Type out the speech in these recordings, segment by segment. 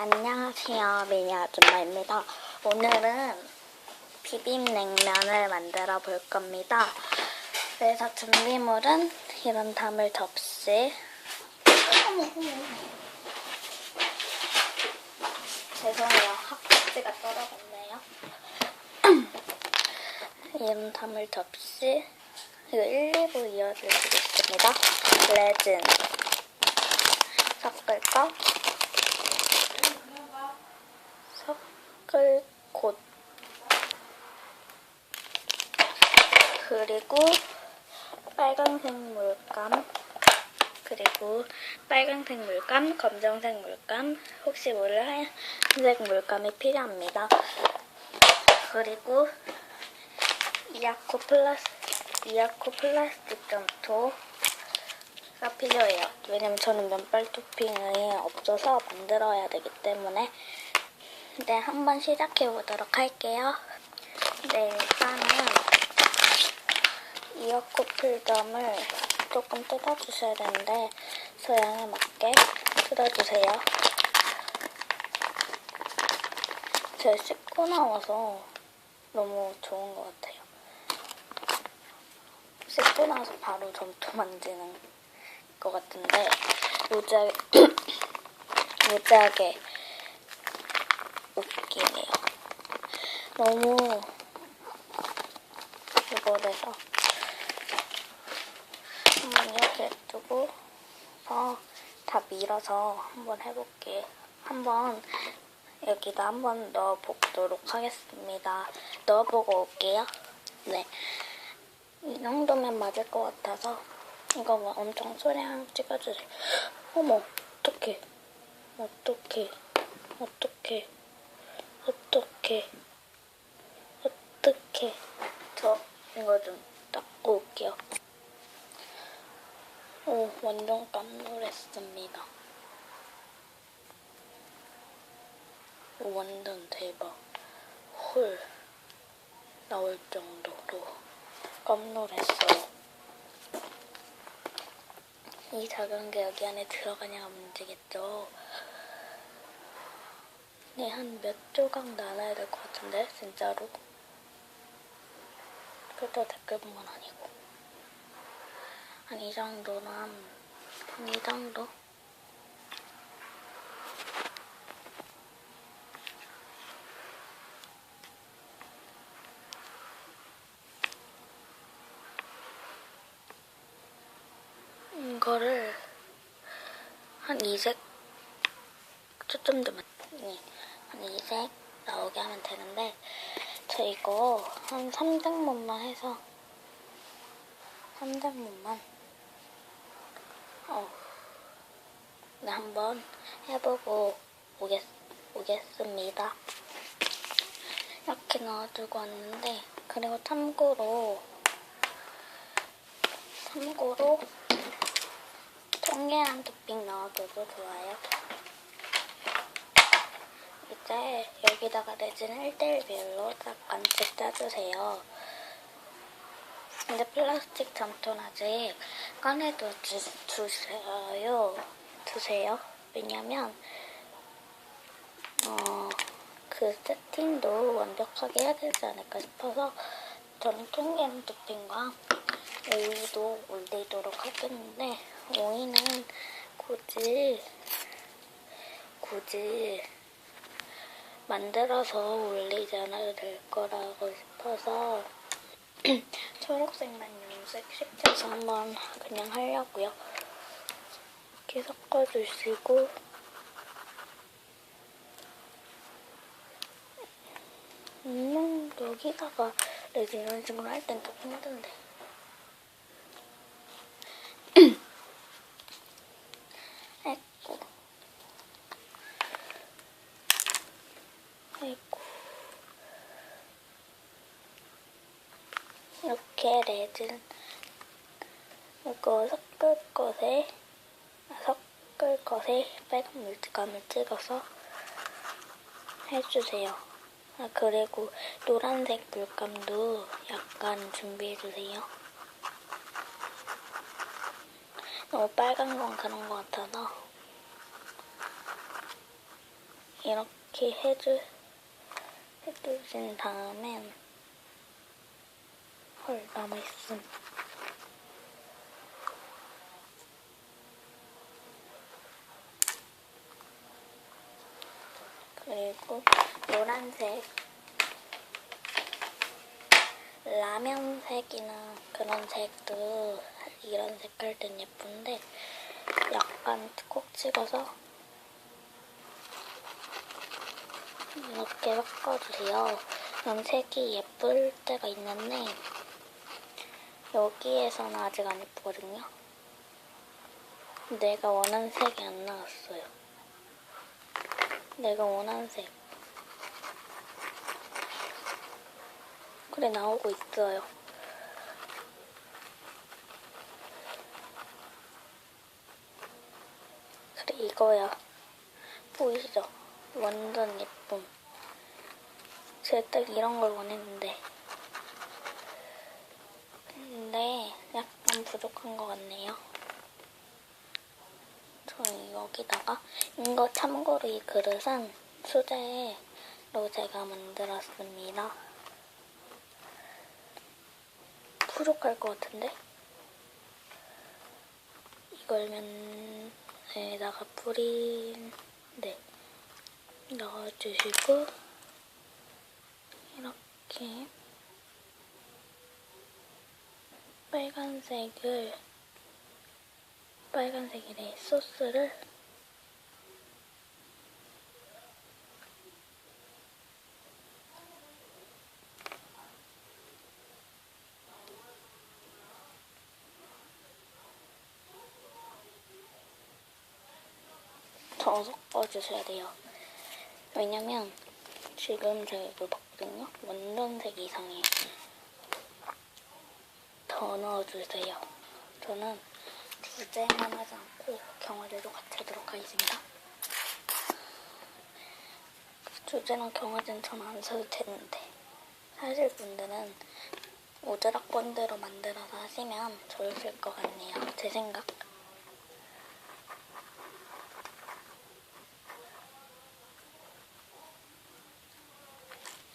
안녕하세요. 미니 아줌마입니다. 오늘은 비빔냉면을 만들어 볼 겁니다. 그래서 준비물은 이런 다물 접시. 죄송해요. 학습지가 떨어졌네요. 이런 다물 접시. 이거 1, 2부 이어드리겠습니다. 레진. 섞을 거. 섞을 곳. 그리고 빨간색 물감. 그리고 빨간색 물감, 검정색 물감, 혹시 모를 하얀색 물감이 필요합니다. 그리고 이아코 플라스 이아코 플라스틱 점토가 필요해요. 왜냐면 저는 면발 토핑이 없어서 만들어야 되기 때문에 네, 한번 시작해 보도록 할게요. 네, 일단은 이어코 필점을 조금 뜯어주셔야 되는데 소양에 맞게 뜯어주세요. 제가 씻고 나와서 너무 좋은 것 같아요. 씻고 나서 바로 점토 만지는 것 같은데 무지하게 무지하게 웃기네요. 너무 이거래서 한번 이렇게 두고 어, 다 밀어서 한번 해볼게요. 한번 여기다 한번 넣어보도록 하겠습니다. 넣어보고 올게요. 네. 이 정도면 맞을 것 같아서 이거 뭐 엄청 소량 찍어주세요. 어머, 어떡해. 어떡해. 어떡해. 어떡해. 어떡해. 저 이거 좀 닦고 올게요. 오, 완전 깜놀했습니다. 오, 완전 대박. 헐. 나올 정도로 깜놀했어요. 이 작은 게 여기 안에 들어가냐가 문제겠죠. 네, 한 몇 조각 나눠야 될 것 같은데, 진짜로. 그래도 댓글 본건 아니고. 한 이 정도는, 한 이 정도? 이거를 한 이색 초점 좀 네, 한 이색 나오게 하면 되는데 저 이거 한 3등분만 해서 3등분만 어, 네, 한번 해보고 오겠, 오겠습니다. 이렇게 넣어두고 왔는데 그리고 참고로 참고로 청계란 토핑 넣어줘도 좋아요. 이제 여기다가 레진을 1대1 비율로 약간씩 짜주세요. 근데 플라스틱 점토는 아직 꺼내도 주, 주세요. 두세요. 왜냐면 어, 그 세팅도 완벽하게 해야 되지 않을까 싶어서 저는 청계란 토핑과 오이도 올리도록 하겠는데 오이는 굳이 굳이 만들어서 올리지 않아도 될 거라고 싶어서 초록색만 염색 식혀서 한번 그냥 하려고요. 이렇게 섞어주시고 음, 여기다가 레진 이런 식으로 할 땐 더 힘든데. 아이고. 아이고. 이렇게 레진 이거 섞을 것에 아, 섞을 것에 빨간 물감을 찍어서 해주세요. 아 그리고 노란색 물감도 약간 준비해주세요. 너무 빨간 건 그런 것 같아서 이렇게 해주, 해주신 다음엔 헐 남아있음 그리고 노란색 라면색이나 그런 색도 이런 색깔든 예쁜데 약간 콕 찍어서 이렇게 바꿔주세요. 그럼 색이 예쁠 때가 있는데 여기에서는 아직 안 예쁘거든요. 내가 원하는 색이 안 나왔어요. 내가 원하는 색. 그래 나오고 있어요. 그래 이거야. 보이시죠? 완전 예쁨. 제가 딱 이런 걸 원했는데. 근데 약간 부족한 것 같네요. 저는 여기다가 이거 참고로 이 그릇은 수제로 제가 만들었습니다. 부족할 것 같은데? 이걸 면에다가 뿌린 네 넣어주시고 이렇게 빨간색을 빨간색이래 소스를 더 섞어주셔야 돼요. 왜냐면 지금 제가 이걸 봤거든요. 완전 색 이상해. 더 넣어주세요. 저는 주제만 하지 않고 경화제도 같이 하도록 하겠습니다. 주제랑 경화제는 전안 써도 되는데 하실 분들은 오드락 본드로 만들어서 하시면 좋으실 것 같네요. 제 생각.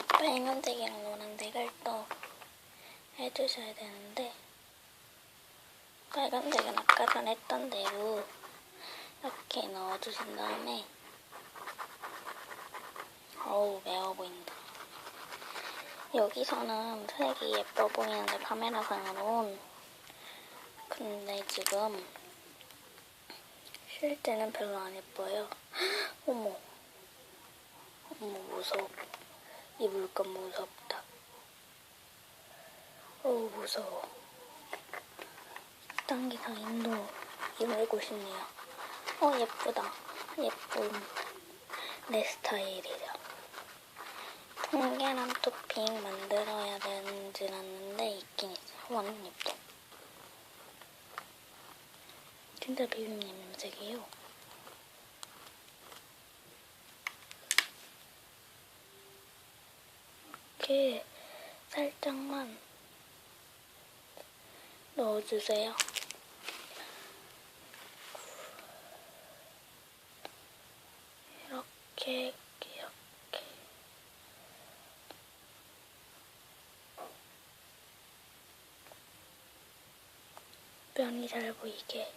빨간색이랑 노란색을 또 해주셔야 되는데 빨간색은 아까 전에 했던 대로 이렇게 넣어주신 다음에 어우 매워 보인다. 여기서는 색이 예뻐 보이는데 카메라상으론 근데 지금 실제는 별로 안 예뻐요. 어머. 어머 무서워 이 물감 무섭다 어우 무서워. 당기상 인도 입을고 싶네요. 어 예쁘다. 예쁜 내 스타일이죠 통계란 토핑 만들어야 되는지 않는데 있긴 있어요. 완전 예뻐 진짜 비빔 냄새예요. 이렇게 살짝만 넣어주세요. 이렇게, 이렇게. 면이 잘 보이게.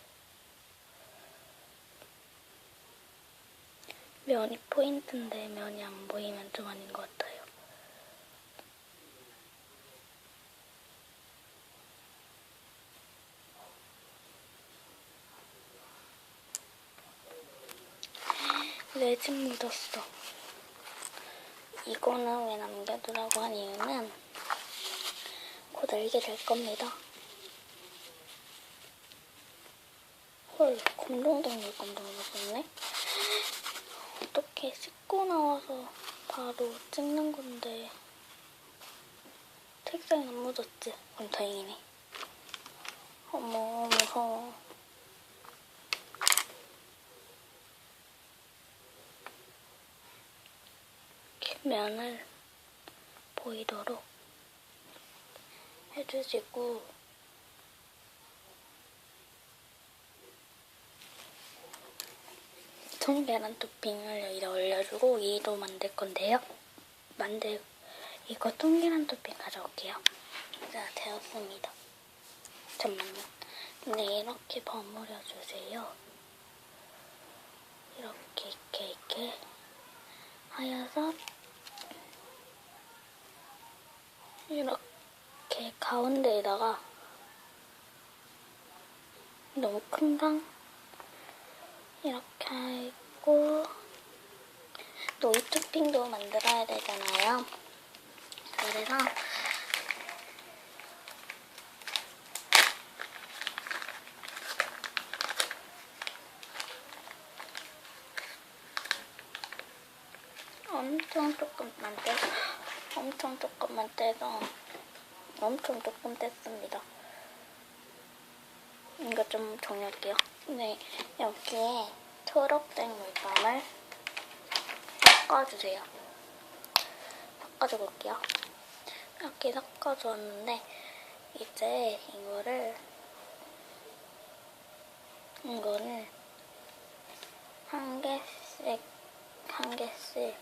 면이 포인트인데 면이 안 보이면 좀 아닌 것 같아요. 레진 묻었어. 이거는 왜 남겨두라고 한 이유는 곧 알게 될 겁니다. 헐, 검정색 물감 넣어놨었네? 어떻게 씻고 나와서 바로 찍는 건데 책상에 안 묻었지? 그럼 다행이네. 어머, 무서워. 이렇게 면을 보이도록 해주시고 통 계란 토핑을 여기다 올려주고 이도 만들 건데요. 만들 이거 통계란 토핑 가져올게요. 자 되었습니다. 잠만요. 근데 이렇게 버무려 주세요. 이렇게 이렇게 이렇게 하여서 이렇게 가운데에다가 너무 큰가? 이렇게 하고 토핑도 만들어야 되잖아요. 그래서 엄청 조금만 떼서 엄청 조금만 떼서 엄청 조금 뗐습니다. 이거 좀 정리할게요. 네, 여기에 초록색 물감을 섞어주세요. 섞어줘 볼게요. 이렇게 섞어줬는데 이제 이거를 이거를 한 개씩 한 개씩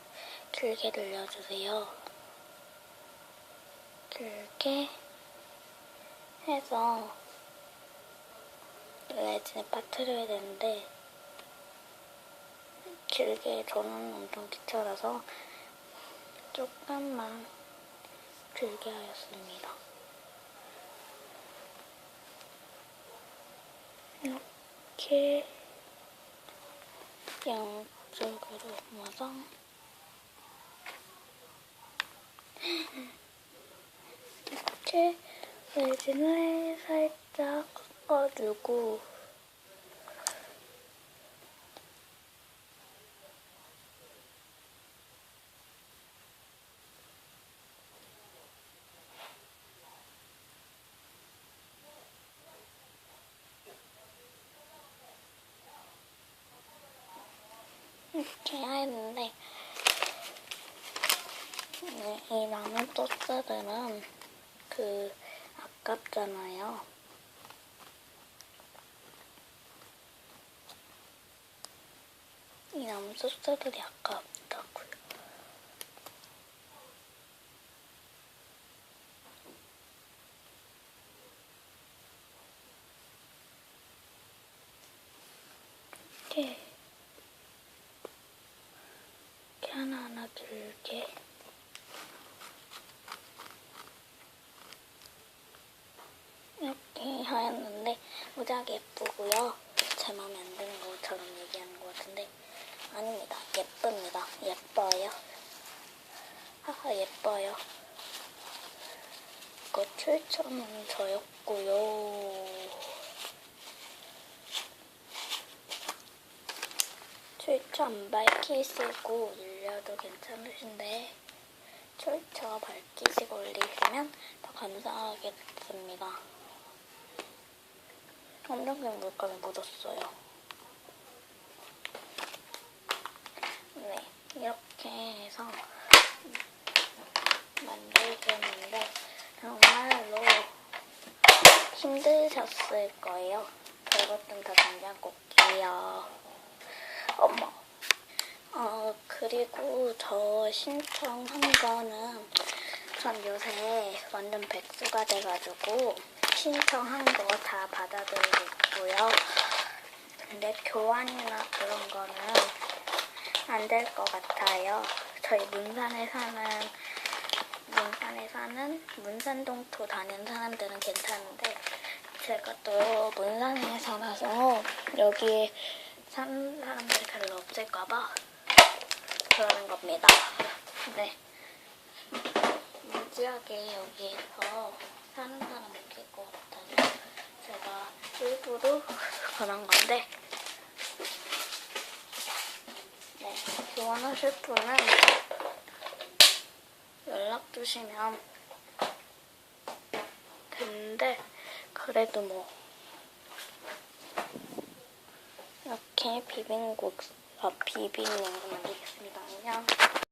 길게 늘려주세요. 길게 해서 레진에 빠뜨려야 되는데 길게 저는 엄청 귀찮아서 조금만 길게 하였습니다. 이렇게 양쪽으로 모아서 이렇게 레진을 살짝 섞어주고 이렇게 했는데 네, 이 남은 소스들은 그 아깝잖아요. 이 남은 소스들이 아깝다고요. 이렇게 이렇게 하나하나 길게 이렇게 하였는데 무지하게 예쁘고요. 제 마음에 안 드는 것처럼 얘기하는 것 같은데 아닙니다. 예쁩니다. 예뻐요. 하하 예뻐요. 이거 7,000원 저였고요. 7천 밝히시고 올려도 괜찮으신데 출처 밝히시고 올리시면 더 감사하겠습니다. 큰 물감이 묻었어요. 네, 이렇게 해서 만들겠는데 정말로 힘드셨을 거예요. 좀더 정리하고 올게요. 어머. 어, 그리고 저 신청한 거는 전 요새 완전 백수가 돼가지고 신청한 거 다 받아들이고 있고요. 근데 교환이나 그런 거는 안 될 것 같아요. 저희 문산에 사는 문산에 사는 문산동토 다니는 사람들은 괜찮은데 제가 또 문산에 살아서 여기에 사는 사람들이 별로 없을까봐 그러는 겁니다. 네. 무지하게 여기에서 사는 사람 있을 것 같아서 제가 일부러 그런 건데 네. 지원하실 분은 연락 주시면 되는데 그래도 뭐 이렇게 비빔국 아 비빔냉국 만들겠습니다. 안녕.